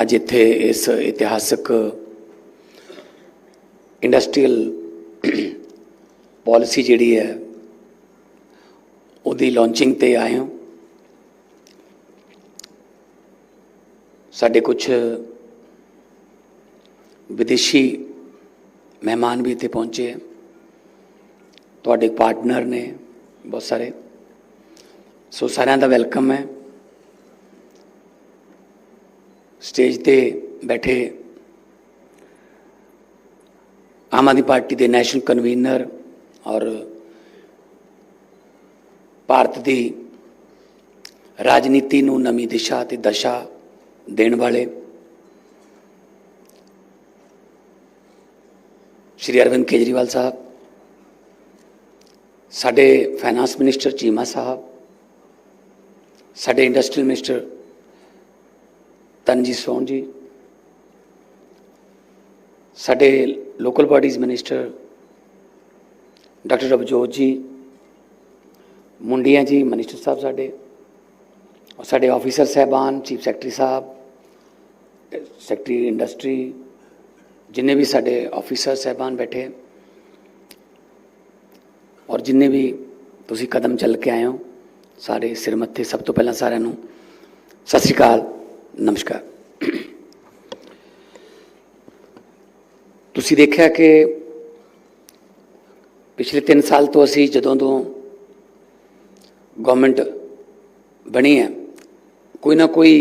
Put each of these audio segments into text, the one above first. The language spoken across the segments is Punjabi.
ਅੱਜ ਇੱਥੇ ਇਸ ਇਤਿਹਾਸਕ ਇੰਡਸਟਰੀਅਲ ਪਾਲਿਸੀ ਜਿਹੜੀ ਹੈ, ਉਹਦੀ ਲਾਂਚਿੰਗ ਤੇ ਆਏ ਹਾਂ। ਸਾਡੇ ਕੁਝ ਵਿਦੇਸ਼ੀ ਮਹਿਮਾਨ ਵੀ ਇੱਥੇ ਪਹੁੰਚੇ ਹੈ। ਤੁਹਾਡੇ ਪਾਰਟਨਰ ਨੇ ਬਹੁਤ ਸਾਰੇ। ਸੋ ਸਾਰਿਆਂ ਦਾ ਵੈਲਕਮ ਹੈ। ਸਟੇਜ ਤੇ ਬੈਠੇ ਆਮ ਆਦਮੀ ਪਾਰਟੀ ਦੇ ਨੈਸ਼ਨਲ ਕਨਵੀਨਰ ਔਰ ਭਾਰਤ ਦੀ ਰਾਜਨੀਤੀ ਨੂੰ ਨਵੀਂ ਦਿਸ਼ਾ ਤੇ ਦਸ਼ਾ ਦੇਣ ਵਾਲੇ ਸ਼੍ਰੀ ਅਰਵਿੰਦ ਕੇਜਰੀਵਾਲ ਸਾਹਿਬ ਸਾਡੇ ਫਾਈਨਾਂਸ ਮਿਨਿਸਟਰ ਚੀਮਾ ਸਾਹਿਬ ਸਾਡੇ ਇੰਡਸਟਰੀਅਲ ਮਿਨਿਸਟਰ ਤਨਜੀ ਸੋਨ ਜੀ, ਸਾਡੇ local bodies minister doctor Ravjot ji, Mundian ji minister ਸਾਹਿਬ ਸਾਡੇ, ਔਰ ਸਾਡੇ ਆਫੀਸਰ ਸਹਿਬਾਨ chief secretary Sahib secretary industry ਜਿੰਨੇ ਵੀ ਸਾਡੇ ਆਫੀਸਰ ਸਹਿਬਾਨ ਬੈਠੇ, ਔਰ ਜਿੰਨੇ ਵੀ ਤੁਸੀਂ ਕਦਮ ਚੱਲ ਕੇ ਆਏ ਹੋ, ਸਾਰੇ ਸਿਰ ਮੱਥੇ ਸਭ ਤੋਂ ਪਹਿਲਾਂ ਸਾਰਿਆਂ ਨੂੰ ਸਤਿ ਸ਼੍ਰੀ ਅਕਾਲ। ਨਮਸਕਾਰ। ਤੁਸੀਂ ਦੇਖਿਆ ਕਿ ਪਿਛਲੇ 3 ਸਾਲ ਤੋਂ ਅਸੀਂ ਜਦੋਂ ਤੋਂ ਗਵਰਨਮੈਂਟ ਬਣੀ ਹੈ, ਕੋਈ ਨਾ ਕੋਈ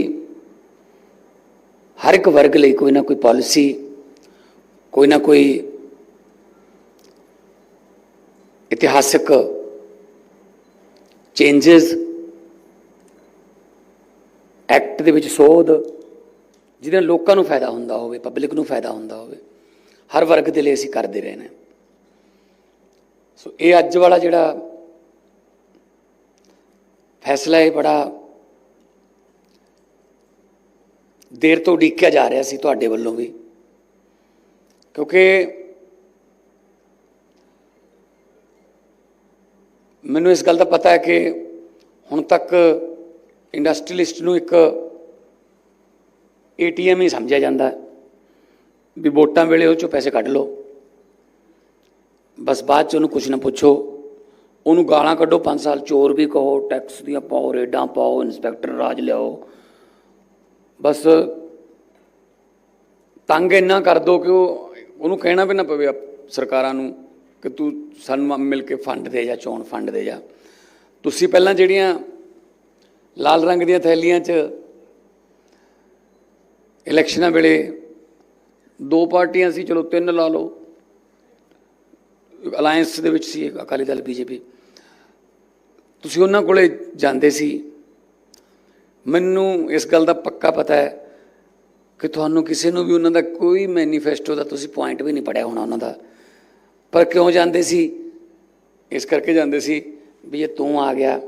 ਹਰ ਇੱਕ ਵਰਗ ਲਈ ਕੋਈ ਨਾ ਕੋਈ ਪਾਲਿਸੀ ਕੋਈ ਨਾ ਕੋਈ ਇਤਿਹਾਸਕ ਚੇਂਜਸ ਐਕਟ ਦੇ ਵਿੱਚ ਸੋਧ, ਜਿਹਦੇ ਨਾਲ ਲੋਕਾਂ ਨੂੰ ਫਾਇਦਾ ਹੁੰਦਾ ਹੋਵੇ, ਪਬਲਿਕ ਨੂੰ ਫਾਇਦਾ ਹੁੰਦਾ ਹੋਵੇ, ਹਰ ਵਰਗ ਦੇ ਲਈ ਅਸੀਂ ਕਰਦੇ ਰਹੇ ਨੇ ਸੋ ਇਹ ਅੱਜ ਵਾਲਾ ਜਿਹੜਾ ਫੈਸਲਾ ਇਹ ਬੜਾ ਦੇਰ ਤੋਂ ਉਡੀਕਿਆ ਜਾ ਰਿਹਾ ਸੀ ਤੁਹਾਡੇ ਵੱਲੋਂ ਵੀ, ਕਿਉਂਕਿ ਮੈਨੂੰ ਇਸ ਗੱਲ ਦਾ ਪਤਾ ਹੈ ਕਿ ਹੁਣ ਤੱਕ ਇੰਡਸਟਰੀਲਿਸਟ ਨੂੰ ਇੱਕ ਏਟੀਐਮ ਹੀ ਸਮਝਿਆ ਜਾਂਦਾ ਹੈ ਵੀ ਵੋਟਾਂ ਵੇਲੇ ਉਹ ਚੋਂ ਪੈਸੇ ਕੱਢ ਲਓ। ਬਸ ਬਾਅਦ ਚ ਉਹਨੂੰ ਕੁਝ ਨਾ ਪੁੱਛੋ। ਉਹਨੂੰ ਗਾਲਾਂ ਕੱਢੋ 5 ਸਾਲ, ਚੋਰ ਵੀ ਕਹੋ ਟੈਕਸ ਦੀਆਂ ਪਾਓ, ਰੇਡਾਂ ਪਾਓ ਇਨਸਪੈਕਟਰ ਰਾਜ ਲਿਆਓ। ਬਸ ਤੰਗ ਇੰਨਾ ਕਰ ਦੋ ਕਿ ਉਹ, ਉਹਨੂੰ ਕਹਿਣਾ ਵੀ ਨਾ ਪਵੇ ਸਰਕਾਰਾਂ ਨੂੰ ਕਿ ਤੂੰ ਸਾਨੂੰ ਮਿਲ ਕੇ ਫੰਡ ਦੇ ਜਾ, ਚੋਣ ਫੰਡ ਦੇ ਜਾ। ਤੁਸੀਂ ਪਹਿਲਾਂ ਜਿਹੜੀਆਂ ਲਾਲ ਰੰਗ ਦੀਆਂ ਥੈਲੀਆਂ 'ਚ ਇਲੈਕਸ਼ਨਾਂ ਵੇਲੇ ਦੋ ਪਾਰਟੀਆਂ ਸੀ, ਚਲੋ ਤਿੰਨ ਲਾ ਲਓ। ਅਲਾਈਅੰਸ ਦੇ ਵਿੱਚ ਸੀ ਅਕਾਲੀ ਦਲ, ਬੀਜੇਪੀ। ਤੁਸੀਂ ਉਹਨਾਂ ਕੋਲੇ ਜਾਂਦੇ ਸੀ। ਮੈਨੂੰ ਇਸ ਗੱਲ ਦਾ ਪੱਕਾ ਪਤਾ ਹੈ ਕਿ ਤੁਹਾਨੂੰ ਕਿਸੇ ਨੂੰ ਵੀ ਉਹਨਾਂ ਦਾ ਕੋਈ ਮੈਨੀਫੈਸਟੋ ਦਾ ਤੁਸੀਂ ਪੁਆਇੰਟ ਵੀ ਨਹੀਂ ਪੜਿਆ ਹੋਣਾ ਉਹਨਾਂ ਦਾ। ਪਰ ਕਿਉਂ ਜਾਂਦੇ ਸੀ? ਇਸ ਕਰਕੇ ਜਾਂਦੇ ਸੀ ਵੀ ਇਹ ਤੂੰ ਆ ਗਿਆ।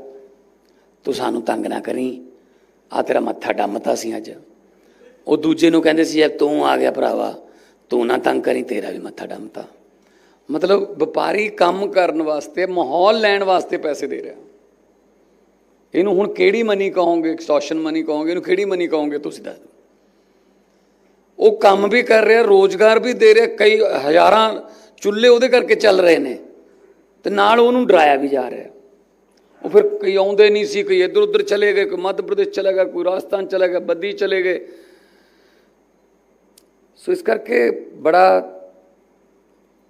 ਤੂੰ ਸਾਨੂੰ ਤੰਗ ਨਾ ਕਰੀ। ਆ ਤੇਰਾ ਮੱਥਾ ਡੰਮਤਾ ਸੀ ਅੱਜ। ਉਹ ਦੂਜੇ ਨੂੰ ਕਹਿੰਦੇ ਸੀ, ਯਾਰ ਤੂੰ ਆ ਗਿਆ ਭਰਾਵਾ। ਤੂੰ ਨਾ ਤੰਗ ਕਰੀ, ਤੇਰਾ ਵੀ ਮੱਥਾ ਡੰਮਤਾ। ਮਤਲਬ ਵਪਾਰੀ ਕੰਮ ਕਰਨ ਵਾਸਤੇ, ਮਾਹੌਲ ਲੈਣ ਵਾਸਤੇ ਪੈਸੇ ਦੇ ਰਿਹਾ। ਇਹਨੂੰ ਹੁਣ ਕਿਹੜੀ ਮਨੀ ਕਹੋਗੇ? ਐਕਸਟੋਰਸ਼ਨ ਮਨੀ ਕਹੋਗੇ? ਇਹਨੂੰ ਕਿਹੜੀ ਮਨੀ ਕਹੋਗੇ? ਤੁਸੀਂ ਦੱਸ ਦਿਓ। ਉਹ ਕੰਮ ਵੀ ਕਰ ਰਿਹਾ, ਰੋਜ਼ਗਾਰ ਵੀ ਦੇ ਰਿਹਾ, ਕਈ ਹਜ਼ਾਰਾਂ ਚੁੱਲ੍ਹੇ ਉਹਦੇ ਕਰਕੇ ਚੱਲ ਰਹੇ ਨੇ। ਤੇ ਨਾਲ ਉਹਨੂੰ ਡਰਾਇਆ ਵੀ ਜਾ ਰਿਹਾ। ਉਹ ਫਿਰ ਕਈ ਆਉਂਦੇ ਨਹੀਂ ਸੀ, ਕਈ ਇੱਧਰ ਉੱਧਰ ਚਲੇ ਗਏ, ਕੋਈ ਮੱਧ ਪ੍ਰਦੇਸ਼ ਚਲਾ ਗਿਆ ਕੋਈ ਰਾਜਸਥਾਨ ਚਲਾ ਗਿਆ ਬੱਦੀ ਚਲੇ ਗਏ। ਸੋ ਇਸ ਕਰਕੇ ਬੜਾ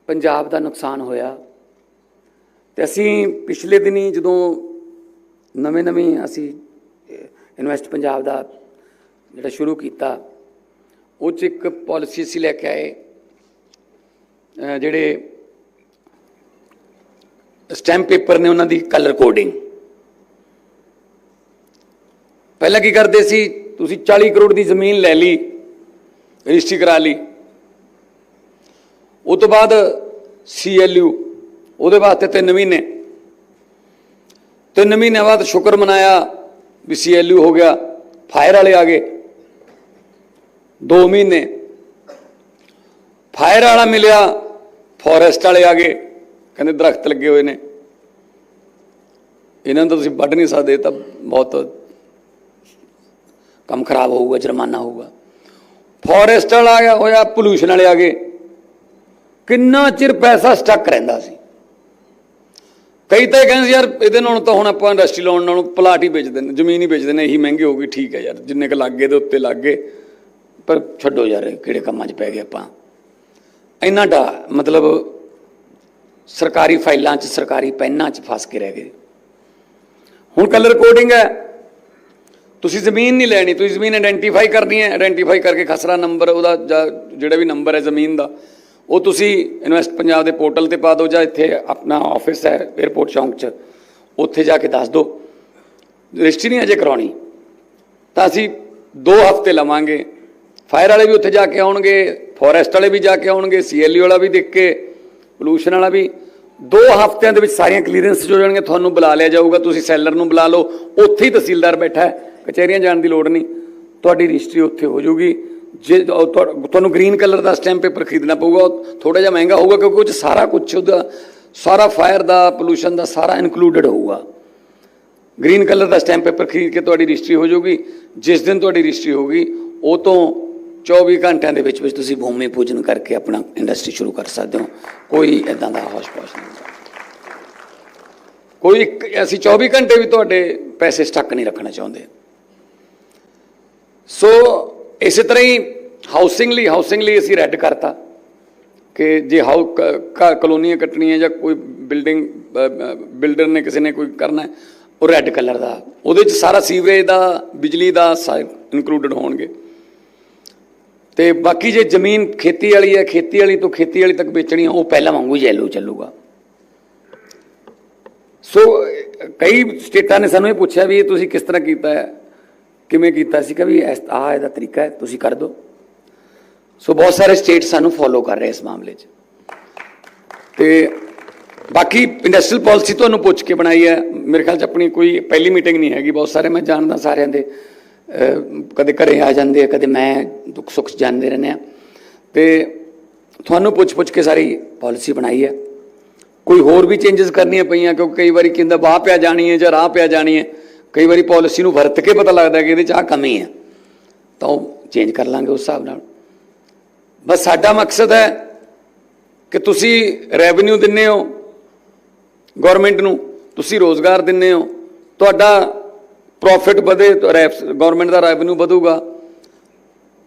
ਪੰਜਾਬ ਦਾ ਨੁਕਸਾਨ ਹੋਇਆ। ਤੇ ਅਸੀਂ ਪਿਛਲੇ ਦਿਨੀ ਜਦੋਂ ਨਵੇਂ-ਨਵੇਂ ਅਸੀਂ ਇਨਵੈਸਟ ਪੰਜਾਬ ਦਾ ਜਿਹੜਾ ਸ਼ੁਰੂ ਕੀਤਾ, ਉਹ 'ਚ ਇੱਕ ਪਾਲਿਸੀ ਅਸੀਂ ਲੈ ਕੇ ਆਏ ਜਿਹੜੇ ਸਟੈਂਪ ਪੇਪਰ ਨੇ ਉਹਨਾਂ ਦੀ ਕਲਰ ਕੋਡਿੰਗ ਪਹਿਲਾਂ ਕੀ ਕਰਦੇ ਸੀ? ਤੁਸੀਂ 40 ਕਰੋੜ ਦੀ ਜ਼ਮੀਨ ਲੈ ਲਈ, ਰਜਿਸਟਰੀ ਕਰਾ ਲਈ। ਉਸ ਤੋਂ ਬਾਅਦ ਸੀਐਲਯੂ ਉਹਦੇ ਵਾਸਤੇ 3 ਮਹੀਨੇ। 3 ਮਹੀਨੇ ਬਾਅਦ ਸ਼ੁਕਰ ਮਨਾਇਆ ਵੀ ਸੀਐਲਯੂ ਹੋ ਗਿਆ, ਫਾਇਰ ਵਾਲੇ ਆ ਗਏ। 2 ਮਹੀਨੇ। ਫਾਇਰ ਵਾਲਾ ਮਿਲਿਆ, ਫੋਰੈਸਟ ਵਾਲੇ ਆ ਗਏ, ਕਹਿੰਦੇ ਦਰਖਤ ਲੱਗੇ ਹੋਏ ਨੇ। ਇਹਨਾਂ ਨੂੰ ਤਾਂ ਤੁਸੀਂ ਵੱਢ ਨਹੀਂ ਸਕਦੇ ਤਾਂ ਬਹੁਤ ਕੰਮ ਖਰਾਬ ਹੋਊਗਾ, ਜੁਰਮਾਨਾ ਹੋਊਗਾ। ਫੋਰੈਸਟ ਵਾਲਾ ਆ ਗਿਆ, ਹੋਇਆ ਪੋਲੂਸ਼ਨ ਵਾਲੇ ਆ ਗਏ। ਕਿੰਨਾ ਚਿਰ ਪੈਸਾ ਸਟਕ ਰਹਿੰਦਾ ਸੀ। ਕਈ ਤਾਂ ਇਹ ਕਹਿੰਦੇ ਸੀ, ਯਾਰ, ਇਹਦੇ ਨਾਲ ਤਾਂ ਹੁਣ ਆਪਾਂ ਇੰਡਸਟਰੀ ਲਾਉਣ ਨਾਲੋਂ ਪਲਾਟ ਹੀ ਵੇਚ ਦਿੰਦੇ ਜ਼ਮੀਨ ਹੀ ਵੇਚ ਦਿੰਦੇ ਇਹੀ ਮਹਿੰਗੀ ਹੋ ਗਈ ਠੀਕ ਹੈ ਯਾਰ, ਜਿੰਨੇ ਕ ਲੱਗੇ ਦੇ ਉੱਤੇ ਲੱਗ ਗਏ। ਪਰ ਛੱਡੋ ਯਾਰ, ਕਿਹੜੇ ਕੰਮਾਂ 'ਚ ਪੈ ਗਏ ਆਪਾਂ। ਇੰਨਾ ਡਾ, ਮਤਲਬ ਸਰਕਾਰੀ ਫਾਈਲਾਂ 'ਚ, ਸਰਕਾਰੀ ਪੈਨਾਂ 'ਚ ਫਸ ਕੇ ਰਹਿ ਗਏ। ਹੁਣ ਕਲਰ ਕੋਡਿੰਗ ਹੈ। ਤੁਸੀਂ ਜ਼ਮੀਨ ਨਹੀਂ ਲੈਣੀ, ਤੁਸੀਂ ਜ਼ਮੀਨ ਆਇਡੈਂਟੀਫਾਈ ਕਰਨੀ ਹੈ ਆਇਡੈਂਟੀਫਾਈ ਕਰਕੇ ਖਸਰਾ ਨੰਬਰ ਉਹਦਾ ਜਾਂ ਜਿਹੜਾ ਵੀ ਨੰਬਰ ਹੈ ਜ਼ਮੀਨ ਦਾ, ਉਹ ਤੁਸੀਂ ਇਨਵੈਸਟ ਪੰਜਾਬ ਦੇ ਪੋਰਟਲ ਤੇ ਪਾ ਦਿਓ ਜਾਂ ਇੱਥੇ ਆਪਣਾ ਆਫਿਸ ਹੈ 에어ਪੋਰਟ ਚੌਂਕ 'ਚ, ਉੱਥੇ ਜਾ ਕੇ ਦੱਸ ਦਿਓ। ਰਜਿਸਟਰੀ ਨਹੀਂ ਅਜੇ ਕਰਾਉਣੀ। ਤਾਂ ਅਸੀਂ 2 ਹਫ਼ਤੇ ਲਵਾਂਗੇ। ਫਾਇਰ ਵਾਲੇ ਵੀ ਉੱਥੇ ਜਾ ਕੇ ਆਉਣਗੇ ਫੋਰੈਸਟ ਵਾਲੇ ਵੀ ਜਾ ਕੇ ਆਉਣਗੇ ਸੀਐਲਈ ਵਾਲਾ ਵੀ ਦੇਖ ਕੇ ਪੋਲੂਸ਼ਨ ਵਾਲਾ ਵੀ। 2 ਹਫ਼ਤਿਆਂ ਦੇ ਵਿੱਚ ਸਾਰੀਆਂ ਕਲੀਅਰੈਂਸ ਹੋ ਜਾਣਗੀਆਂ ਤੁਹਾਨੂੰ ਬੁਲਾ ਲਿਆ ਜਾਊਗਾ, ਤੁਸੀਂ ਸੈਲਰ ਨੂੰ ਬੁਲਾ ਲਓ। ਉੱਥੇ ਹੀ ਤਹਿਸੀਲਦਾਰ ਬੈਠਾ ਹੈ। ਕਚਹਿਰੀਆਂ ਜਾਣ ਦੀ ਲੋੜ ਨਹੀਂ। ਤੁਹਾਡੀ ਰਜਿਸਟਰੀ ਉੱਥੇ ਹੋ ਜਾਊਗੀ। ਜੇ ਤੁਹਾਨੂੰ ਗ੍ਰੀਨ ਕਲਰ ਦਾ ਸਟੈਂਪ ਪੇਪਰ ਖਰੀਦਣਾ ਪਊਗਾ ਥੋੜਾ ਜਿਹਾ ਮਹਿੰਗਾ ਹੋਊਗਾ ਕਿਉਂਕਿ ਉਹ 'ਚ ਸਾਰਾ ਕੁਝ ਉਹਦਾ ਸਾਰਾ ਫਾਇਰ ਦਾ, ਪੋਲੂਸ਼ਨ ਦਾ ਸਾਰਾ ਇਨਕਲੂਡਡ ਹੋਊਗਾ। ਗ੍ਰੀਨ ਕਲਰ ਦਾ ਸਟੈਂਪ ਪੇਪਰ ਖਰੀਦ ਕੇ ਤੁਹਾਡੀ ਰਜਿਸਟਰੀ ਹੋ ਜਾਊਗੀ। ਜਿਸ ਦਿਨ ਤੁਹਾਡੀ ਰਜਿਸਟਰੀ ਹੋਊਗੀ, ਉਹ ਤੋਂ 24 ਘੰਟਿਆਂ ਦੇ ਵਿੱਚ ਵਿੱਚ ਤੁਸੀਂ ਭੂਮੀ ਪੂਜਨ ਕਰਕੇ ਆਪਣਾ ਇੰਡਸਟਰੀ ਸ਼ੁਰੂ ਕਰ ਸਕਦੇ ਹੋ। ਕੋਈ ਇਦਾਂ ਦਾ ਹੋਸ਼-ਪੋਸ਼ ਨਹੀਂ ਕੋਈ ਅਸੀਂ 24 ਘੰਟੇ ਵੀ ਤੁਹਾਡੇ ਪੈਸੇ ਸਟੱਕ ਨਹੀਂ ਰੱਖਣਾ ਚਾਹੁੰਦੇ। ਸੋ ਇਸੇ ਤਰ੍ਹਾਂ ਹੀ ਹਾਊਸਿੰਗ ਲਈ ਹਾਊਸਿੰਗ ਲਈ ਅਸੀਂ ਰੈੱਡ ਕਰਤਾ ਕਿ ਜੇ ਹਾਊ ਕ- ਘਰ ਕਲੋਨੀਆਂ ਕੱਟਣੀਆਂ ਜਾਂ ਕੋਈ ਬਿਲਡਿੰਗ ਬਿਲਡਰ ਨੇ ਕਿਸੇ ਨੇ ਕੋਈ ਕਰਨਾ ਉਹ ਰੈੱਡ ਕਲਰ ਦਾ। ਉਹਦੇ ਚ ਸਾਰਾ ਸੀਵਰੇਜ ਦਾ, ਬਿਜਲੀ ਦਾ ਇਨਕਲੂਡਡ ਹੋਣਗੇ। ਤੇ ਬਾਕੀ ਜੇ ਜ਼ਮੀਨ ਖੇਤੀ ਵਾਲੀ ਹੈ ਖੇਤੀ ਵਾਲੀ ਤੋਂ ਖੇਤੀ ਵਾਲੀ ਤੱਕ ਵੇਚਣੀ ਹੈ, ਉਹ ਪਹਿਲਾਂ ਵਾਂਗੂ ਯੈਲੋ ਚੱਲੂਗਾ। ਸੋ ਕਈ ਸਟੇਟਾਂ ਨੇ ਸਾਨੂੰ ਇਹ ਪੁੱਛਿਆ ਵੀ ਇਹ ਤੁਸੀਂ ਕਿਸ ਤਰ੍ਹਾਂ ਕੀਤਾ ਹੈ? ਕਿਵੇਂ ਕੀਤਾ ਸੀ ਕਿ ਵੀ ਆਹ ਇਹਦਾ ਤਰੀਕਾ ਹੈ, ਤੁਸੀਂ ਕਰ ਦਿਓ। ਸੋ ਬਹੁਤ ਸਾਰੇ ਸਟੇਟ ਸਾਨੂੰ ਫੋਲੋ ਕਰ ਰਹੇ ਇਸ ਮਾਮਲੇ 'ਚ। ਤੇ ਬਾਕੀ ਇੰਡਸਟਰੀਅਲ ਪਾਲਿਸੀ ਤੁਹਾਨੂੰ ਪੁੱਛ ਕੇ ਬਣਾਈ ਹੈ। ਮੇਰੇ ਖਿਆਲ 'ਚ ਆਪਣੀ ਕੋਈ ਪਹਿਲੀ ਮੀਟਿੰਗ ਨਹੀਂ ਹੈਗੀ, ਬਹੁਤ ਸਾਰੇ ਮੈਂ ਜਾਣਦਾ ਸਾਰਿਆਂ ਦੇ। ਕਦੇ ਘਰੇ ਆ ਜਾਂਦੇ ਆ, ਕਦੇ ਮੈਂ ਦੁੱਖ ਸੁੱਖ ਜਾਣਦੇ ਰਹਿੰਦੇ ਆ। ਤੇ ਤੁਹਾਨੂੰ ਪੁੱਛ-ਪੁੱਛ ਕੇ ਸਾਰੀ ਪਾਲਿਸੀ ਬਣਾਈ ਹੈ। ਕੋਈ ਹੋਰ ਵੀ ਚੇਂਜਸ ਕਰਨੀਆਂ ਪਈਆਂ, ਕਿਉਂਕਿ ਕਈ ਵਾਰੀ ਕਹਿੰਦਾ ਬਾਹ ਪਿਆ ਜਾਣੀ ਹੈ ਜਾਂ ਰਾਹ ਪਿਆ ਜਾਣੀ ਹੈ। ਕਈ ਵਾਰੀ ਪਾਲਿਸੀ ਨੂੰ ਵਰਤ ਕੇ ਪਤਾ ਲੱਗਦਾ ਕਿ ਇਹਦੇ 'ਚ ਆਹ ਕਮੀ ਹੈ। ਤਾਂ ਉਹ ਚੇਂਜ ਕਰ ਲਾਂਗੇ ਉਸ ਹਿਸਾਬ ਨਾਲ। ਬਸ ਸਾਡਾ ਮਕਸਦ ਹੈ ਕਿ ਤੁਸੀਂ ਰੈਵਨਿਊ ਦਿੰਨੇ ਹੋ ਗਵਰਨਮੈਂਟ ਨੂੰ ਤੁਸੀਂ ਰੋਜ਼ਗਾਰ ਦਿੰਨੇ ਹੋ। ਤੁਹਾਡਾ ਪ੍ਰੋਫਿਟ ਵਧੇ ਗਵਰਨਮੈਂਟ ਦਾ ਰੈਵਨਿਊ ਵਧੂਗਾ।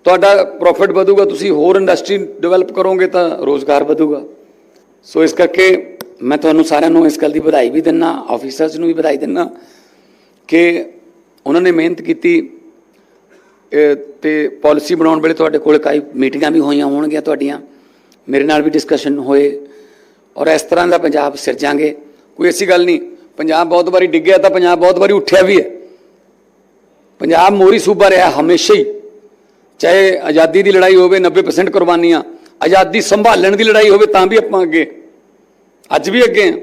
ਤੁਹਾਡਾ ਪ੍ਰੋਫਿਟ ਵਧੂਗਾ, ਤੁਸੀਂ ਹੋਰ ਇੰਡਸਟਰੀ ਡਿਵੈਲਪ ਕਰੋਗੇ ਤਾਂ ਰੋਜ਼ਗਾਰ ਵਧੂਗਾ। ਸੋ ਇਸ ਕਰਕੇ ਮੈਂ ਤੁਹਾਨੂੰ ਸਾਰਿਆਂ ਨੂੰ ਇਸ ਗੱਲ ਦੀ ਵਧਾਈ ਵੀ ਦਿੰਨਾ ਆਫੀਸਰਸ ਨੂੰ ਵੀ ਵਧਾਈ ਦਿੰਨਾ ਕਿ ਉਹਨਾਂ ਨੇ ਮਿਹਨਤ ਕੀਤੀ ਇਹ ਤੇ ਪਾਲਿਸੀ ਬਣਾਉਣ ਵੇਲੇ ਤੁਹਾਡੇ ਕੋਲ ਕਈ ਮੀਟਿੰਗਾਂ ਵੀ ਹੋਈਆਂ ਹੋਣਗੀਆਂ ਤੁਹਾਡੀਆਂ, ਮੇਰੇ ਨਾਲ ਵੀ ਡਿਸਕਸ਼ਨ ਹੋਏ, ਔਰ ਇਸ ਤਰ੍ਹਾਂ ਦਾ ਪੰਜਾਬ ਸਿਰਜਾਂਗੇ। ਕੋਈ ਐਸੀ ਗੱਲ ਨਹੀਂ, ਪੰਜਾਬ ਬਹੁਤ ਵਾਰੀ ਡਿੱਗਿਆ ਤਾਂ ਪੰਜਾਬ ਬਹੁਤ ਵਾਰੀ ਉੱਠਿਆ ਵੀ ਹੈ। ਪੰਜਾਬ ਮੋਰੀ ਸੂਬਾ ਰਿਹਾ ਹਮੇਸ਼ਾ ਹੀ। ਚਾਹੇ ਆਜ਼ਾਦੀ ਦੀ ਲੜਾਈ ਹੋਵੇ 90% ਕੁਰਬਾਨੀਆਂ, ਆਜ਼ਾਦੀ ਸੰਭਾਲਣ ਦੀ ਲੜਾਈ ਹੋਵੇ ਤਾਂ ਵੀ ਆਪਾਂ ਅੱਗੇ। ਅੱਜ ਵੀ ਅੱਗੇ ਹਾਂ।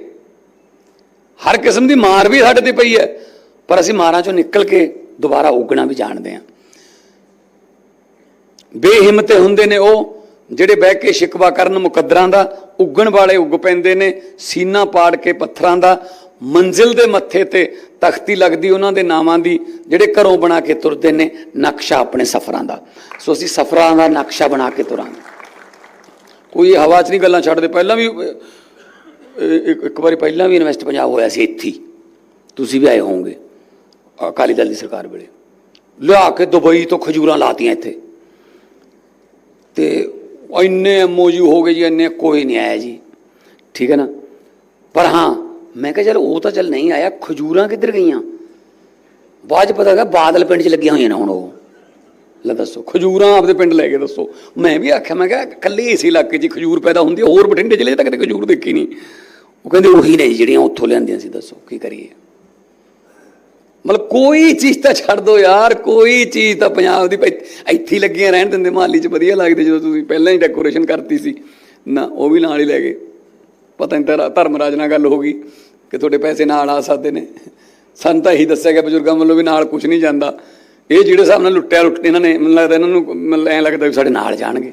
ਹਰ ਕਿਸਮ ਦੀ ਮਾਰ ਵੀ ਸਾਡੇ ਤੇ ਪਈ ਹੈ। ਪਰ ਅਸੀਂ ਮਾਰਾਂ ਚੋਂ ਨਿਕਲ ਕੇ ਦੁਬਾਰਾ ਉੱਗਣਾ ਵੀ ਜਾਣਦੇ ਹਾਂ। ਬੇਹਿੰਮਤੇ ਹੁੰਦੇ ਨੇ ਉਹ, ਜਿਹੜੇ ਬਹਿ ਕੇ ਸ਼ਿਕਵਾ ਕਰਨ ਮੁਕੱਦਰਾਂ ਦਾ, ਉੱਗਣ ਵਾਲੇ ਉੱਗ ਪੈਂਦੇ ਨੇ, ਸੀਨਾ ਪਾੜ ਕੇ ਪੱਥਰਾਂ ਦਾ, ਮੰਜ਼ਿਲ ਦੇ ਮੱਥੇ ਤੇ ਤਖਤੀ ਲੱਗਦੀ ਉਹਨਾਂ ਦੇ ਨਾਵਾਂ ਦੀ, ਜਿਹੜੇ ਘਰੋਂ ਬਣਾ ਕੇ ਤੁਰਦੇ ਨੇ, ਨਕਸ਼ਾ ਆਪਣੇ ਸਫ਼ਰਾਂ ਦਾ। ਸੋ ਅਸੀਂ ਸਫ਼ਰਾਂ ਦਾ ਨਕਸ਼ਾ ਬਣਾ ਕੇ ਤੁਰਾਂਗੇ। ਕੋਈ ਹਵਾ 'ਚ ਨਹੀਂ ਗੱਲਾਂ ਛੱਡਦੇ। ਪਹਿਲਾਂ ਵੀ ਇੱਕ ਵਾਰੀ ਪਹਿਲਾਂ ਵੀ ਇਨਵੈਸਟ ਪੰਜਾਬ ਹੋਇਆ ਸੀ ਇੱਥੇ ਤੁਸੀਂ ਵੀ ਆਏ ਹੋਵੋਗੇ। ਅਕਾਲੀ ਦਲ ਦੀ ਸਰਕਾਰ ਵੇਲੇ। ਲਿਆ ਕੇ ਦੁਬਈ ਤੋਂ ਖਜੂਰਾਂ ਲਾਤੀਆਂ ਇੱਥੇ। ਤੇ ਇੰਨੇ ਐਮਓਯੂ ਹੋ ਗਏ ਜੀ, ਇੰਨੇ ਕੋਈ ਨਹੀਂ ਆਇਆ ਜੀ। ਠੀਕ ਹੈ ਨਾ? ਪਰ ਹਾਂ, ਮੈਂ ਕਿਹਾ ਚਲ ਉਹ ਤਾਂ ਚੱਲ ਨਹੀਂ ਆਇਆ, ਖਜੂਰਾਂ ਕਿੱਧਰ ਗਈਆਂ? ਬਾਅਦ 'ਚ ਪਤਾ ਲੱਗਾ ਬਾਦਲ ਪਿੰਡ 'ਚ ਲੱਗੀਆਂ ਹੋਈਆਂ ਨੇ ਹੁਣ ਉਹ। ਲੈ ਦੱਸੋ, ਖਜੂਰਾਂ ਆਪਦੇ ਪਿੰਡ ਲੈ ਕੇ ਦੱਸੋ। ਮੈਂ ਵੀ ਆਖਿਆ, ਮੈਂ ਕਿਹਾ ਇਕੱਲੇ ਇਸੇ ਇਲਾਕੇ 'ਚ ਖਜੂਰ ਪੈਦਾ ਹੁੰਦੀ ਹੋਰ ਬਠਿੰਡੇ ਜ਼ਿਲ੍ਹੇ 'ਚ ਤਾਂ ਕਿਤੇ ਖਜੂਰ ਦੇਖੀ ਨਹੀਂ। ਉਹ ਕਹਿੰਦੇ ਉਹੀ ਨੇ ਜੀ ਜਿਹੜੀਆਂ ਉੱਥੋਂ ਲਿਆਂਦੀਆਂ ਸੀ, ਦੱਸੋ ਕੀ ਕਰੀਏ। ਮਤਲਬ ਕੋਈ ਚੀਜ਼ ਤਾਂ ਛੱਡ ਦੋ ਯਾਰ, ਕੋਈ ਚੀਜ਼ ਤਾਂ ਪੰਜਾਬ ਦੀ ਭਾਈ ਇੱਥੇ ਲੱਗੀਆਂ ਰਹਿਣ ਦਿੰਦੇ, ਮਹਾਲੀ 'ਚ ਵਧੀਆ ਲੱਗਦੇ ਜਦੋਂ ਤੁਸੀਂ ਪਹਿਲਾਂ ਹੀ ਡੈਕੋਰੇਸ਼ਨ ਕਰਤੀ ਸੀ। ਨਾ, ਉਹ ਵੀ ਨਾਲ ਹੀ ਲੈ ਗਏ। ਪਤਾ ਨਹੀਂ ਧਰ- ਧਰਮਰਾਜ ਨਾਲ ਗੱਲ ਹੋ ਗਈ ਕਿ ਤੁਹਾਡੇ ਪੈਸੇ ਨਾਲ ਆ ਸਕਦੇ ਨੇ। ਸਾਨੂੰ ਤਾਂ ਇਹੀ ਦੱਸਿਆ ਗਿਆ ਬਜ਼ੁਰਗਾਂ ਵੱਲੋਂ ਵੀ ਨਾਲ ਕੁਝ ਨਹੀਂ ਜਾਂਦਾ। ਇਹ ਜਿਹੜੇ ਹਿਸਾਬ ਨਾਲ ਲੁੱਟਿਆ ਲੁੱਟ ਇਹਨਾਂ ਨੇ, ਮੈਨੂੰ ਲੱਗਦਾ ਇਹਨਾਂ ਨੂੰ ਮਤਲਬ ਐਂ ਲੱਗਦਾ ਵੀ ਸਾਡੇ ਨਾਲ ਜਾਣਗੇ।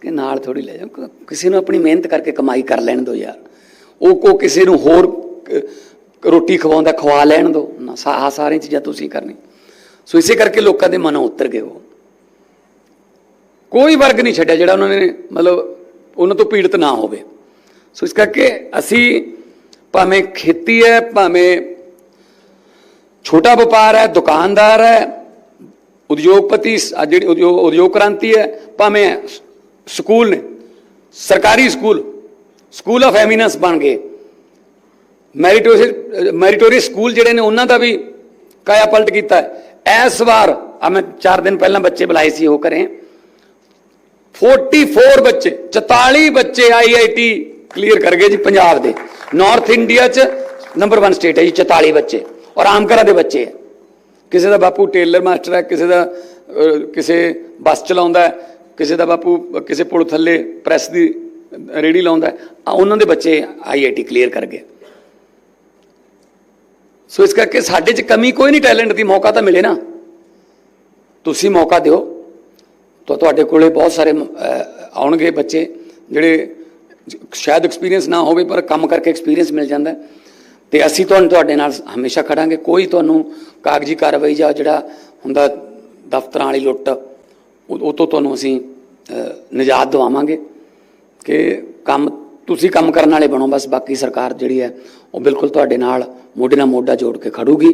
ਕਿ ਨਾਲ ਥੋੜੀ ਲੈ ਜਾਓ। ਕਿਸੇ ਨੂੰ ਆਪਣੀ ਮਿਹਨਤ ਕਰਕੇ ਕਮਾਈ ਕਰ ਲੈਣ ਦਿਓ ਯਾਰ। ਉਹ ਕੋ, ਕਿਸੇ ਨੂੰ ਹੋਰ ਰੋਟੀ ਖਵਾਉਂਦਾ ਖਵਾ ਲੈਣ ਦਿਓ ਨਾ, ਸਾ- ਆਹ ਸਾਰੀਆਂ ਚੀਜ਼ਾਂ ਤੁਸੀਂ ਕਰਨੀ ਸੋ ਇਸੇ ਕਰਕੇ ਲੋਕਾਂ ਦੇ ਮਨੋਂ ਉਤਰ ਗਏ ਉਹ। ਕੋਈ ਵਰਗ ਨਹੀਂ ਛੱਡਿਆ ਜਿਹੜਾ ਉਹਨਾਂ ਨੇ ਮਤਲਬ ਉਹਨਾਂ ਤੋਂ ਪੀੜਤ ਨਾ ਹੋਵੇ। ਸੋ ਇਸ ਕਰਕੇ ਅਸੀਂ ਭਾਵੇਂ ਖੇਤੀ ਹੈ, ਭਾਵੇਂ ਛੋਟਾ ਵਪਾਰ ਹੈ, ਦੁਕਾਨਦਾਰ ਹੈ, ਉਦਯੋਗਪਤੀ ਜਿਹੜੀ ਉਦਯੋਗ ਉਦਯੋਗ ਕ੍ਰਾਂਤੀ ਹੈ, ਭਾਵੇਂ ਸਕੂਲ ਨੇ, ਸਰਕਾਰੀ ਸਕੂਲ ਸਕੂਲ ਆਫ ਐਮੀਨੈਂਸ ਬਣ ਗਏ। ਮੈਰੀਟੋਰੀਅਸ ਮੈਰੀਟੋਰੀਅਸ ਸਕੂਲ ਜਿਹੜੇ ਨੇ ਉਹਨਾਂ ਦਾ ਵੀ ਕਾਇਆ ਪਲਟ ਕੀਤਾ ਹੈ। ਇਸ ਵਾਰ, ਆ ਮੈਂ 4 ਦਿਨ ਪਹਿਲਾਂ ਬੱਚੇ ਬੁਲਾਏ ਸੀ ਉਹ ਕਰੇ 44 ਬੱਚੇ 44 ਬੱਚੇ ਆਈਆਈਟੀ ਕਲੀਅਰ ਕਰ ਗਏ ਜੀ ਪੰਜਾਬ ਦੇ। ਨਾਰਥ ਇੰਡੀਆ ਚ ਨੰਬਰ 1 ਸਟੇਟ ਹੈ ਜੀ 44 ਬੱਚੇ। ਔਰ ਆਮ ਘਰਾਂ ਦੇ ਬੱਚੇ ਹੈ। ਕਿਸੇ ਦਾ ਬਾਪੂ ਟੇਲਰ ਮਾਸਟਰ ਹੈ, ਕਿਸੇ ਦਾ ਕਿਸੇ ਬੱਸ ਚਲਾਉਂਦਾ ਹੈ, ਕਿਸੇ ਦਾ ਬਾਪੂ, ਕਿਸੇ ਪੁਲ ਥੱਲੇ ਪ੍ਰੈਸ ਦੀ ਰੇੜੀ ਲਾਉਂਦਾ ਉਹਨਾਂ ਦੇ ਬੱਚੇ ਆਈਆਈਟੀ ਕਲੀਅਰ ਕਰ ਗਏ। ਸੋ ਇਸ ਕਰਕੇ ਸਾਡੇ 'ਚ ਕਮੀ ਕੋਈ ਨਹੀਂ ਟੈਲੈਂਟ ਦੀ, ਮੌਕਾ ਤਾਂ ਮਿਲੇ ਨਾ। ਤੁਸੀਂ ਮੌਕਾ ਦਿਓ। ਤਾਂ ਤੁਹਾਡੇ ਕੋਲੇ ਬਹੁਤ ਸਾਰੇ ਆਉਣਗੇ ਬੱਚੇ ਜਿਹੜੇ ਸ਼ਾਇਦ ਐਕਸਪੀਰੀਅੰਸ ਨਾ ਹੋਵੇ, ਪਰ ਕੰਮ ਕਰਕੇ ਐਕਸਪੀਰੀਅੰਸ ਮਿਲ ਜਾਂਦਾ। ਹੈ। ਤੇ ਅਸੀਂ ਤੁਹਾਨੂੰ ਤੁਹਾਡੇ ਨਾਲ ਹਮੇਸ਼ਾ ਖੜਾਂਗੇ। ਕੋਈ ਤੁਹਾਨੂੰ ਕਾਗਜ਼ੀ ਕਾਰਵਾਈ ਜਾਂ ਜਿਹੜਾ ਹੁੰਦਾ ਦਫ਼ਤਰਾਂ ਵਾਲੀ ਲੁੱਟ, ਉਹ ਉਹ ਤੋਂ ਤੁਹਾਨੂੰ ਅਸੀਂ ਨਿਜਾਤ ਦਿਵਾਵਾਂਗੇ ਕਿ ਕੰਮ ਤੁਸੀਂ ਕੰਮ ਕਰਨ ਵਾਲੇ ਬਣੋ, ਬਸ ਬਾਕੀ ਸਰਕਾਰ ਜਿਹੜੀ ਹੈ, ਉਹ ਬਿਲਕੁਲ ਤੁਹਾਡੇ ਨਾਲ ਮੋਢੇ ਨਾਲ ਮੋਢਾ ਜੋੜ ਕੇ ਖੜੂਗੀ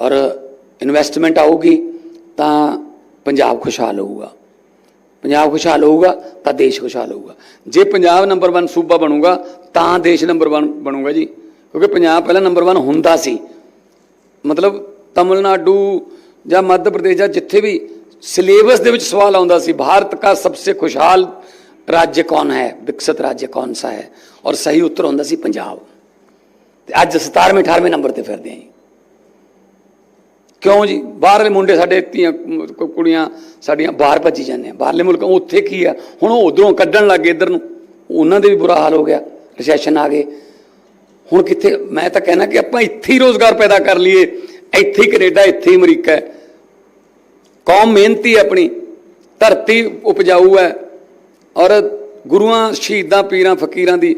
ਔਰ ਇਨਵੈਸਟਮੈਂਟ ਆਊਗੀ ਤਾਂ ਪੰਜਾਬ ਖੁਸ਼ਹਾਲ ਹੋਊਗਾ। ਪੰਜਾਬ ਖੁਸ਼ਹਾਲ ਹੋਊਗਾ ਤਾਂ ਦੇਸ਼ ਖੁਸ਼ਹਾਲ ਹੋਊਗਾ। ਜੇ ਪੰਜਾਬ ਨੰਬਰ 1 ਸੂਬਾ ਬਣੂਗਾ, ਤਾਂ ਦੇਸ਼ ਨੰਬਰ 1 ਬਣੂਗਾ ਜੀ। ਕਿਉਂਕਿ ਪੰਜਾਬ ਪਹਿਲਾਂ ਨੰਬਰ 1 ਹੁੰਦਾ ਸੀ। ਮਤਲਬ ਤਮਿਲਨਾਡੂ ਜਾਂ ਮੱਧ ਪ੍ਰਦੇਸ਼ ਜਾਂ ਜਿੱਥੇ ਵੀ ਸਿਲੇਬਸ ਦੇ ਵਿੱਚ ਸਵਾਲ ਆਉਂਦਾ ਸੀ, ਭਾਰਤ ਦਾ ਸਭ ਤੋਂ ਖੁਸ਼ਹਾਲ राज्य कौन है विकसित राज्य कौन सा है और सही उत्तर ਹੁੰਦਾ ਸੀ ਪੰਜਾਬ ਤੇ ਅੱਜ 17ਵੇਂ 18ਵੇਂ ਨੰਬਰ ਤੇ ਫਿਰਦੇ ਆਂ ਜੀ ਕਿਉਂ ਜੀ ਬਾਹਰਲੇ ਮੁੰਡੇ ਸਾਡੇ ਧੀਆਂ ਕੁ- ਕੁੜੀਆਂ ਸਾਡੀਆਂ ਬਾਹਰ ਭੱਜੀ ਜਾਂਦੇ ਆ ਬਾਹਰਲੇ ਮੁਲਕਾਂ ਉੱਥੇ ਕੀ ਆ ਹੁਣ ਉਹ ਉਧਰੋਂ ਕੱਢਣ ਲੱਗੇ ਇੱਧਰ ਨੂੰ ਉਹਨਾਂ ਦੇ ਵੀ ਬੁਰਾ ਹਾਲ ਹੋ ਗਿਆ ਰਿਸੈਸ਼ਨ ਆ ਗਏ ਹੁਣ ਕਿੱਥੇ ਮੈਂ ਤਾਂ ਕਹਿਣਾ ਕਿ ਆਪਾਂ ਇੱਥੇ ਹੀ ਰੋਜ਼ਗਾਰ ਪੈਦਾ ਕਰ ਲਈਏ ਇੱਥੇ ਹੀ ਕੈਨੇਡਾ ਇੱਥੇ ਹੀ ਅਮਰੀਕਾ ਹੈ ਕੌਮ ਮਿਹਨਤੀ ਹੈ ਆਪਣੀ ਧਰਤੀ ਉਪਜਾਊ ਹੈ ਔਰ ਗੁਰੂਆਂ, ਸ਼ਹੀਦਾਂ, ਪੀਰਾਂ, ਫਕੀਰਾਂ ਦੀ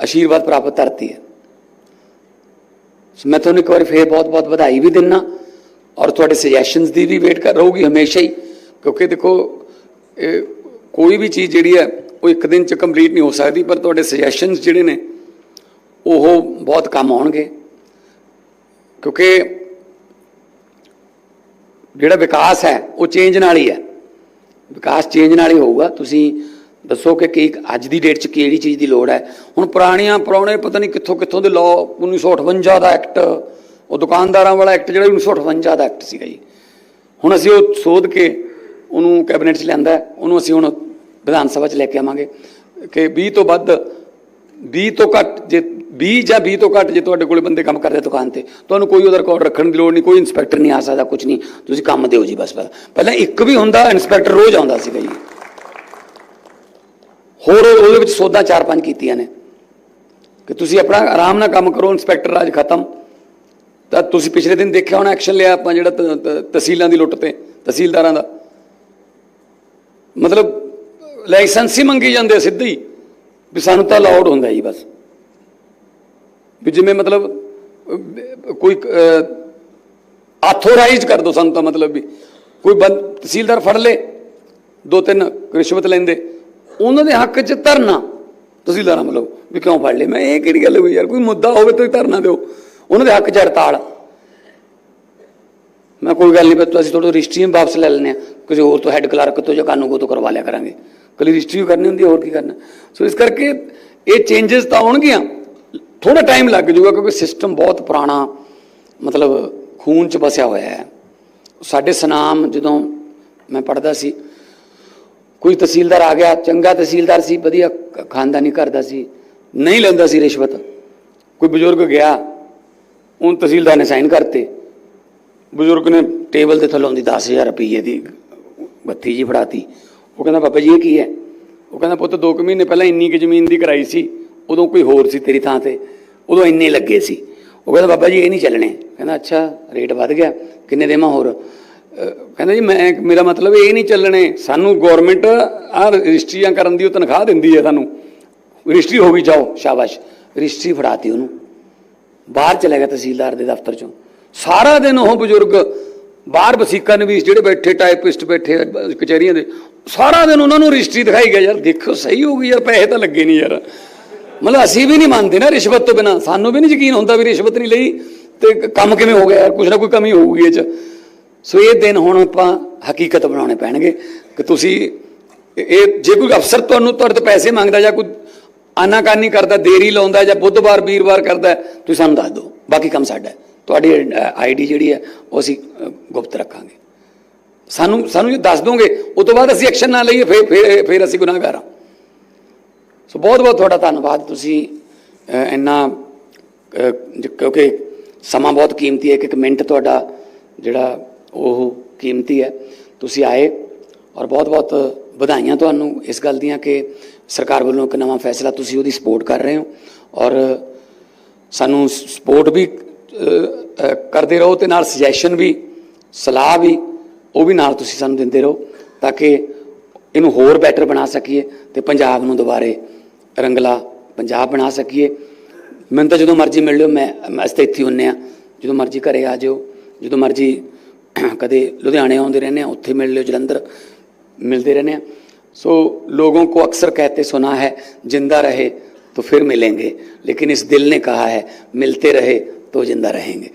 ਆਸ਼ੀਰਵਾਦ ਪ੍ਰਾਪਤ ਧਰਤੀ ਹੈ। ਸੋ ਮੈਂ ਤੁਹਾਨੂੰ ਇੱਕ ਵਾਰੀ ਫੇਰ ਬਹੁਤ ਬਹੁਤ ਵਧਾਈ ਵੀ ਦਿੰਨਾ ਔਰ ਤੁਹਾਡੇ ਸੁਜੈਸ਼ਨਸ ਦੀ ਵੀ ਵੇਟ ਕਰ ਰਹੂਗੀ ਹਮੇਸ਼ਾ ਹੀ, ਕਿਉਂਕਿ ਦੇਖੋ, ਇਹ ਕੋਈ ਵੀ ਚੀਜ਼ ਜਿਹੜੀ ਹੈ, ਉਹ ਇੱਕ ਦਿਨ ਚ ਕੰਪਲੀਟ ਨਹੀਂ ਹੋ ਸਕਦੀ, ਪਰ ਤੁਹਾਡੇ ਸੁਜੈਸ਼ਨਸ ਜਿਹੜੇ ਨੇ, ਉਹ ਬਹੁਤ ਕੰਮ ਆਉਣਗੇ। ਕਿਉਂਕਿ ਜਿਹੜਾ ਵਿਕਾਸ ਹੈ, ਉਹ ਚੇਂਜ ਨਾਲ ਹੀ ਹੈ। ਵਿਕਾਸ ਚੇਂਜ ਨਾਲ ਹੀ ਹੋਊਗਾ। ਤੁਸੀਂ ਦੱਸੋ ਕਿ ਕੀ ਅੱਜ ਦੀ ਡੇਟ 'ਚ ਕਿਹੜੀ ਚੀਜ਼ ਦੀ ਲੋੜ ਹੈ? ਹੁਣ ਪੁਰਾਣੀਆਂ, ਪੁਰਾਣੇ ਪਤਾ ਨਹੀਂ ਕਿੱਥੋਂ ਕਿੱਥੋਂ ਦੇ ਲਾਅ 1958 ਦਾ ਐਕਟ ਉਹ ਦੁਕਾਨਦਾਰਾਂ ਵਾਲਾ ਐਕਟ ਜਿਹੜਾ 1958 ਦਾ ਐਕਟ ਸੀਗਾ ਜੀ। ਹੁਣ ਅਸੀਂ ਉਹ ਸੋਧ ਕੇ ਉਹਨੂੰ ਕੈਬਨਿਟ 'ਚ ਲਿਆਂਦਾ ਉਹਨੂੰ ਅਸੀਂ ਹੁਣ ਵਿਧਾਨ ਸਭਾ 'ਚ ਲੈ ਕੇ ਆਵਾਂਗੇ ਕਿ 20 ਤੋਂ ਵੱਧ 20 ਤੋਂ ਘੱਟ ਜੇ 20 ਜਾਂ 20 ਤੋਂ ਘੱਟ ਜੇ ਤੁਹਾਡੇ ਕੋਲੇ ਬੰਦੇ ਕੰਮ ਕਰਦੇ ਆ ਦੁਕਾਨ ਤੇ, ਤੁਹਾਨੂੰ ਕੋਈ ਉਹਦਾ ਰਿਕਾਰਡ ਰੱਖਣ ਦੀ ਲੋੜ ਨਹੀਂ, ਕੋਈ ਇਨਸਪੈਕਟਰ ਨਹੀਂ ਆ ਸਕਦਾ ਕੁਝ ਨਹੀਂ। ਤੁਸੀਂ ਕੰਮ ਦਿਓ ਜੀ ਬਸ ਪਹਿਲਾਂ ਇੱਕ ਵੀ ਹੁੰਦਾ ਇਨਸਪੈਕਟਰ ਰੋਜ਼ ਆਉਂਦਾ ਸੀਗਾ ਜੀ। ਹੋਰ ਉਹਦੇ ਵਿੱਚ ਸੋਧਾਂ ਚਾਰ ਪੰਜ ਕੀਤੀਆਂ ਨੇ। ਕਿ ਤੁਸੀਂ ਆਪਣਾ ਆਰਾਮ ਨਾਲ ਕੰਮ ਕਰੋ ਇਨਸਪੈਕਟਰ ਰਾਜ ਖਤਮ। ਤਾਂ ਤੁਸੀਂ ਪਿਛਲੇ ਦਿਨ ਦੇਖਿਆ ਹੋਣਾ ਐਕਸ਼ਨ ਲਿਆ ਆਪਾਂ ਜਿਹੜਾ ਤ- ਤਹਿਸੀਲਾਂ ਦੀ ਲੁੱਟ ਤੇ, ਤਹਿਸੀਲਦਾਰਾਂ ਦਾ? ਮਤਲਬ ਲਾਇਸੈਂਸ ਹੀ ਮੰਗੀ ਜਾਂਦੇ ਆ ਸਿੱਧੇ। ਹੀ ਵੀ ਸਾਨੂੰ ਤਾਂ ਅਲਾਉਡ ਹੁੰਦਾ ਜੀ ਬਸ। ਵੀ ਜਿਵੇਂ ਮਤਲਬ ਕੋਈ ਆਥੋਰਾਈਜ਼ ਕਰ ਦੋ ਸਾਨੂੰ ਤਾਂ ਮਤਲਬ ਵੀ। ਕੋਈ ਬੰਦ, ਤਹਿਸੀਲਦਾਰ ਫੜ ਲੇ, ਦੋ ਤਿੰਨ ਰਿਸ਼ਵਤ ਲੈਂਦੇ। ਉਹਨਾਂ ਦੇ ਹੱਕ 'ਚ ਧਰਨਾ, ਤਹਿਸੀਲਦਾਰਾਂ ਮਤਲਬ ਵੀ ਕਿਉਂ ਫੜ ਲਏ ਮੈਂ ਇਹ ਕਿਹੜੀ ਗੱਲ ਹੋਈ ਯਾਰ? ਕੋਈ ਮੁੱਦਾ ਹੋਵੇ ਤਾਂ ਧਰਨਾ ਦਿਓ। ਉਹਨਾਂ ਦੇ ਹੱਕ 'ਚ ਹੜਤਾਲ। ਮੈਂ ਕੋਈ ਗੱਲ ਨਹੀਂ ਪਰ ਅਸੀਂ ਤੁਹਾਡੇ ਰਜਿਸਟਰੀ ਵਾਪਸ ਲੈ ਲੈਂਦੇ ਆ ਕਿਸੇ ਹੋਰ ਤੋਂ ਹੈੱਡ ਕਲਰਕ ਤੋਂ ਜਾਂ ਕਾਨੂੰਗੋ ਤੋਂ ਕਰਵਾ ਲਿਆ ਕਰਾਂਗੇ। ਕੱਲੀ ਰਜਿਸਟਰੀ ਕਰਨੀ ਹੁੰਦੀ, ਹੋਰ ਕੀ ਕਰਨਾ? ਸੋ ਇਸ ਕਰਕੇ ਇਹ ਚੇਂਜਸ ਤਾਂ ਆਉਣਗੀਆਂ। ਥੋੜਾ ਟਾਈਮ ਲੱਗ ਜਾਊਗਾ ਕਿਉਂਕਿ ਸਿਸਟਮ ਬਹੁਤ ਪੁਰਾਣਾ, ਮਤਲਬ ਖੂਨ ਚ ਵਸਿਆ ਹੋਇਆ ਹੈ। ਸਾਡੇ ਸਨਾਮ ਜਦੋਂ ਮੈਂ ਪੜਦਾ ਸੀ, ਕੋਈ ਤਹਿਸੀਲਦਾਰ ਆ ਗਿਆ, ਚੰਗਾ ਤਹਿਸੀਲਦਾਰ ਸੀ, ਵਧੀਆ ਖਾਨਦਾਨੀ ਕਰਦਾ ਸੀ, ਨਹੀਂ ਲੈਂਦਾ ਸੀ ਰਿਸ਼ਵਤ। ਕੋਈ ਬਜ਼ੁਰਗ ਗਿਆ, ਉਹਨ ਤਹਿਸੀਲਦਾਰ ਨੇ ਸਾਈਨ ਕਰਤੇ। ਬਜ਼ੁਰਗ ਨੇ ਟੇਬਲ ਦੇ ਥੱਲੋਂ ਦੀ 10000 ਰੁਪਏ ਦੀ ਬੱਤੀ ਜੀ ਫੜਾਤੀ। ਉਹ ਕਹਿੰਦਾ, ਬਾਬਾ ਜੀ, ਇਹ ਕੀ ਹੈ? ਉਹ ਕਹਿੰਦਾ, ਪੁੱਤ 2 ਮਹੀਨੇ ਪਹਿਲਾਂ ਇੰਨੀ ਕੁ ਜ਼ਮੀਨ ਦੀ ਕਰਾਈ ਸੀ। ਉਦੋਂ ਕੋਈ ਹੋਰ ਸੀ ਤੇਰੀ ਥਾਂ ਤੇ? ਉਦੋਂ ਇੰਨੇ ਲੱਗੇ ਸੀ। ਉਹ ਕਹਿੰਦਾ, ਬਾਬਾ ਜੀ, ਇਹ ਨਹੀਂ ਚੱਲਣੇ। ਕਹਿੰਦਾ, ਅੱਛਾ ਰੇਟ ਵੱਧ ਗਿਆ। ਕਿੰਨੇ ਦੇਵਾਂ ਹੋਰ? ਕਹਿੰਦਾ ਜੀ, ਮੈਂ, ਮੇਰਾ ਮਤਲਬ ਇਹ ਨਹੀਂ ਚੱਲਣੇ। ਸਾਨੂੰ ਗਵਰਨਮੈਂਟ ਆ ਰਜਿਸਟਰੀਆਂ ਕਰਨ ਦੀ ਉਹ ਤਨਖਾਹ ਦਿੰਦੀ ਹੈ ਸਾਨੂੰ। ਰਜਿਸਟਰੀ ਹੋ ਗਈ, ਜਾਓ, ਸ਼ਾਬਾਸ਼। ਰਜਿਸਟਰੀ ਫੜਾਤੀ ਉਹਨੂੰ। ਬਾਹਰ ਚਲਾ ਗਿਆ ਤਹਿਸੀਲਦਾਰ ਦੇ ਦਫ਼ਤਰ ਚੋਂ। ਸਾਰਾ ਦਿਨ ਉਹ ਬਜ਼ੁਰਗ, ਬਾਹਰ ਵਸੀਕਾ ਨਵੀਸ ਜਿਹੜੇ ਬੈਠੇ ਟਾਈਪਿਸਟ ਬੈਠੇ, ਕਚਹਿਰੀਆਂ ਦੇ, ਸਾਰਾ ਦਿਨ ਉਹਨਾਂ ਨੂੰ ਰਜਿਸਟਰੀ ਦਿਖਾਈ ਗਿਆ। ਯਾਰ, ਦੇਖੋ, ਸਹੀ ਹੋ ਗਈ ਯਾਰ, ਪੈਸੇ ਤਾਂ ਲੱਗੇ ਨਹੀਂ ਯਾਰ। ਮਤਲਬ ਅਸੀਂ ਵੀ ਨਹੀਂ ਮੰਨਦੇ ਨਾ ਰਿਸ਼ਵਤ ਤੋਂ ਬਿਨਾ। ਸਾਨੂੰ ਵੀ ਨਹੀਂ ਯਕੀਨ ਹੁੰਦਾ ਵੀ ਰਿਸ਼ਵਤ ਨਹੀਂ ਲਈ ਤੇ ਕੰਮ ਕਿਵੇਂ ਹੋ ਗਿਆ ਯਾਰ ਕੁਝ ਨਾ ਕੋਈ ਕਮੀ ਹੋਊਗੀ ਇਹ ਚ। ਸੋ ਇਹ ਦਿਨ ਹੁਣ ਆਪਾਂ ਹਕੀਕਤ ਬਣਾਉਣੇ ਪੈਣਗੇ ਕਿ ਤੁਸੀਂ ਇਹ- ਜੇ ਕੋਈ ਅਫਸਰ ਤੁਹਾਨੂੰ ਤੁਹਾਡੇ ਤੋਂ ਪੈਸੇ ਮੰਗਦਾ ਜਾਂ ਕੋਈ ਆਨਾਕਾਨੀ ਕਰਦਾ, ਦੇਰੀ ਲਾਉਂਦਾ ਜਾਂ ਬੁੱਧਵਾਰ, ਵੀਰਵਾਰ ਕਰਦਾ, ਤੁਸੀਂ ਸਾਨੂੰ ਦੱਸ ਦਿਓ। ਬਾਕੀ ਕੰਮ ਸਾਡਾ ਹੈ। ਤੁਹਾਡੀ ਆਈਡੀ ਜਿਹੜੀ ਹੈ, ਉਹ ਅਸੀਂ ਗੁਪਤ ਰੱਖਾਂਗੇ। ਸਾਨੂੰ ਸਾਨੂੰ ਜੇ ਦੱਸ ਦੋਗੇ ਉਸ ਤੋਂ ਬਾਅਦ ਅਸੀਂ ਐਕਸ਼ਨ ਨਾ ਲਈਏ, ਫਿਰ ਫਿਰ ਫਿਰ ਅਸੀਂ ਗੁਨਾਹਗਾਰ ਹਾਂ। ਸੋ ਬਹੁਤ ਬਹੁਤ ਤੁਹਾਡਾ ਧੰਨਵਾਦ। ਤੁਸੀਂ ਇੰਨਾ ਕਿਉਂਕਿ ਸਮਾਂ ਬਹੁਤ ਕੀਮਤੀ ਹੈ, ਇੱਕ ਇੱਕ ਮਿੰਟ ਤੁਹਾਡਾ ਜਿਹੜਾ ਉਹ ਕੀਮਤੀ ਹੈ। ਤੁਸੀਂ ਆਏ ਔਰ ਬਹੁਤ ਬਹੁਤ ਵਧਾਈਆਂ ਤੁਹਾਨੂੰ ਇਸ ਗੱਲ ਦੀਆਂ ਕਿ ਸਰਕਾਰ ਵੱਲੋਂ ਇੱਕ ਨਵਾਂ ਫੈਸਲਾ ਤੁਸੀਂ ਉਹਦੀ ਸਪੋਰਟ ਕਰ ਰਹੇ ਹੋ ਔਰ ਸਾਨੂੰ ਸਪੋਰਟ ਵੀ ਕਰਦੇ ਰਹੋ ਤੇ ਨਾਲ ਸੁਜੈਸ਼ਨ ਵੀ, ਸਲਾਹ ਵੀ, ਉਹ ਵੀ ਨਾਲ ਤੁਸੀਂ ਸਾਨੂੰ ਦਿੰਦੇ ਰਹੋ ਤਾਂ ਕਿ ਇਹਨੂੰ ਹੋਰ ਬੈਟਰ ਬਣਾ ਸਕੀਏ ਤੇ ਪੰਜਾਬ ਨੂੰ ਦੁਬਾਰੇ ਰੰਗਲਾ ਪੰਜਾਬ ਬਣਾ ਸਕੀਏ ਮੈਨੂੰ ਤਾਂ ਜਦੋਂ ਮਰਜ਼ੀ ਮਿਲ ਲਿਓ ਮੈਂ ਮੈਂ ਅਸੀਂ ਤਾਂ ਇੱਥੇ ਹੁੰਨੇ ਆ ਜਦੋਂ ਮਰਜ਼ੀ ਘਰੇ ਆ ਜਿਓ ਜਦੋਂ ਮਰਜ਼ੀ ਕਦੇ ਲੁਧਿਆਣੇ ਆਉਂਦੇ ਰਹਿੰਦੇ ਆ ਉੱਥੇ ਮਿਲ ਲਿਓ ਜਲੰਧਰ ਮਿਲਦੇ ਰਹਿੰਦੇ ਆ सो लोगों को अक्सर कहते सुना है जिंदा रहे तो फिर मिलेंगे लेकिन इस दिल ने कहा है मिलते रहे तो जिंदा रहेंगे